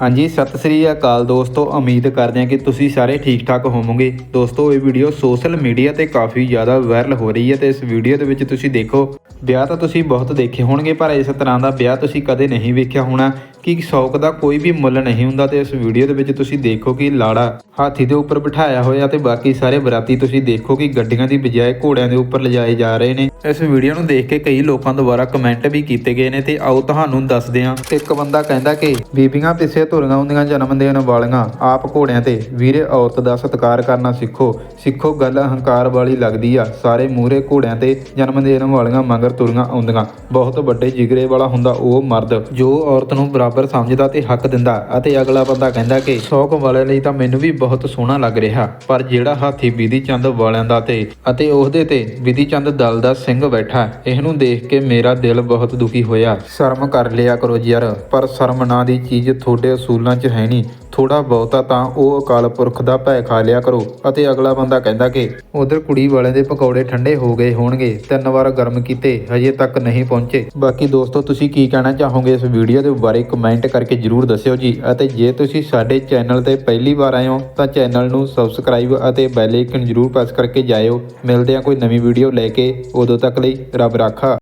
ਹਾਂਜੀ, ਸਤਿ ਸ੍ਰੀ ਅਕਾਲ ਦੋਸਤੋ। ਉਮੀਦ ਕਰਦੇ ਹਾਂ ਕਿ ਤੁਸੀਂ ਸਾਰੇ ਠੀਕ ਠਾਕ ਹੋਵੋਗੇ। ਦੋਸਤੋ, ਇਹ ਵੀਡੀਓ ਸੋਸ਼ਲ ਮੀਡੀਆ ਤੇ ਕਾਫੀ ਜ਼ਿਆਦਾ ਵਾਇਰਲ ਹੋ ਰਹੀ ਹੈ ਤੇ ਇਸ ਵੀਡੀਓ ਦੇ ਵਿੱਚ ਤੁਸੀਂ ਦੇਖੋ, ਵਿਆਹ ਤਾਂ ਤੁਸੀਂ ਬਹੁਤ ਦੇਖੇ ਹੋਣਗੇ, ਪਰ ਇਸ ਤਰ੍ਹਾਂ ਦਾ ਵਿਆਹ ਤੁਸੀਂ ਕਦੇ ਨਹੀਂ ਵੇਖਿਆ ਹੋਣਾ। ਕਿ ਸ਼ੌਕ ਦਾ ਕੋਈ ਵੀ ਮੁੱਲ ਨਹੀਂ ਹੁੰਦਾ ਤੇ ਇਸ ਵੀਡੀਓ ਦੇ ਵਿੱਚ ਤੁਸੀਂ ਦੇਖੋ ਕਿ ਲਾੜਾ ਹਾਥੀ ਦੇ ਉੱਪਰ ਬਿਠਾਇਆ ਹੋਇਆ ਤੇ ਬਾਕੀ ਸਾਰੇ ਬਰਾਤੀ ਤੁਸੀਂ ਦੇਖੋ ਕਿ ਗੱਡੀਆਂ ਦੀ ਬਜਾਏ ਘੋੜਿਆਂ ਦੇ ਉੱਪਰ ਲਿਜਾਏ ਜਾ ਰਹੇ ਨੇ। ਇਸ ਵੀਡੀਓ ਨੂੰ ਦੇਖ ਕੇ ਕਈ ਲੋਕਾਂ ਦੁਆਰਾ ਕਮੈਂਟ ਵੀ ਕੀਤੇ ਗਏ ਨੇ ਤੇ ਆਓ ਤੁਹਾਨੂੰ ਦੱਸਦੇ ਹਾਂ। ਇੱਕ ਬੰਦਾ ਕਹਿੰਦਾ ਕਿ ਬੀਬੀਆਂ ਪਿੱਛੇ ਧੁਰੀਆਂ ਹੁੰਦੀਆਂ ਜਨਮ ਦੇਣ ਵਾਲੀਆਂ, ਆਪ ਘੋੜਿਆਂ ਤੇ ਵੀਰੇ ਔਰਤ ਦਾ ਸਤਿਕਾਰ ਕਰਨਾ ਸਿੱਖੋ। ਸਿੱਖੋ ਗੱਲ ਹੰਕਾਰ ਵਾਲੀ ਲੱਗਦੀ ਆ, ਸਾਰੇ ਮੂਹਰੇ ਘੋੜਿਆਂ ਤੇ ਜਨਮ ਦੇਣ ਵਾਲੀਆਂ ਮੰਗਰ ਤੁਰੀਆਂ ਆਉਂਦੀਆਂ। ਬਹੁਤ ਵੱਡੇ ਜਿਗਰੇ ਵਾਲਾ ਹੁੰਦਾ ਉਹ ਮਰਦ, ਜੋ ਔਰਤ ਨੂੰ ਬਰਾਬਰ ਸਮਝਦਾ ਤੇ ਹੱਕ ਦਿੰਦਾ ਅਤੇ ਅਗਲਾ ਬੰਦਾ ਕਹਿੰਦਾ ਕਿ ਸ਼ੌਕ ਵਾਲੇ ਲਈ ਤਾਂ ਮੈਨੂੰ ਵੀ ਬਹੁਤ ਸੋਹਣਾ ਲੱਗ ਰਿਹਾ, ਪਰ ਜਿਹੜਾ ਹਾਥੀ ਵਿਧੀ ਚੰਦ ਵਾਲਿਆਂ ਦਾ ਤੇ ਅਤੇ ਉਹਦੇ ਤੇ ਵਿਧੀ ਚੰਦ ਦਲ ਦਾ ਸਿੰਘ ਬੈਠਾ, ਇਹਨੂੰ ਦੇਖ ਕੇ ਮੇਰਾ ਦਿਲ ਬਹੁਤ ਦੁਖੀ ਹੋਇਆ। ਸ਼ਰਮ ਕਰ ਲਿਆ ਕਰੋ ਯਾਰ, ਪਰ ਸ਼ਰਮ ਨਾਂ ਦੀ ਚੀਜ਼ ਤੁਹਾਡੇ ਅਸੂਲਾਂ 'ਚ ਹੈ ਨਹੀਂ। ਥੋੜਾ ਬਹੁਤਾ ਤਾਂ ਉਹ ਅਕਾਲ ਪੁਰਖ ਦਾ ਭੈ ਖਾ ਲਿਆ ਕਰੋ। ਅਤੇ ਅਗਲਾ ਬੰਦਾ ਕਹਿੰਦਾ ਕਿ ਉਧਰ ਕੁੜੀ ਵਾਲਿਆਂ ਦੇ ਪਕੌੜੇ ਠੰਡੇ ਹੋ ਗਏ ਹੋਣਗੇ, ਤਿੰਨ ਵਾਰ ਗਰਮ ਕੀਤੇ, ਹਜੇ ਤੱਕ ਨਹੀਂ ਪਹੁੰਚੇ। ਬਾਕੀ ਦੋਸਤੋ, ਤੁਸੀਂ ਕੀ ਕਹਿਣਾ ਚਾਹੋਗੇ ਇਸ ਵੀਡੀਓ ਦੇ ਬਾਰੇ? ਕਮੈਂਟ ਕਰਕੇ ਜਰੂਰ ਦੱਸਿਓ ਜੀ। ਅਤੇ ਜੇ ਤੁਸੀਂ ਸਾਡੇ ਚੈਨਲ ਤੇ ਪਹਿਲੀ ਵਾਰ ਆਏ ਹੋ, ਤਾਂ ਚੈਨਲ ਨੂੰ ਸਬਸਕ੍ਰਾਈਬ ਅਤੇ ਬੈਲ ਆਈਕਨ ਜਰੂਰ ਪ੍ਰੈਸ ਕਰਕੇ ਜਾਇਓ। ਮਿਲਦੇ ਹਾਂ ਕੋਈ ਨਵੀਂ ਵੀਡੀਓ ਲੈ ਕੇ। ਉਦੋਂ ਤੱਕ ਲਈ ਰੱਬ ਰਾਖਾ।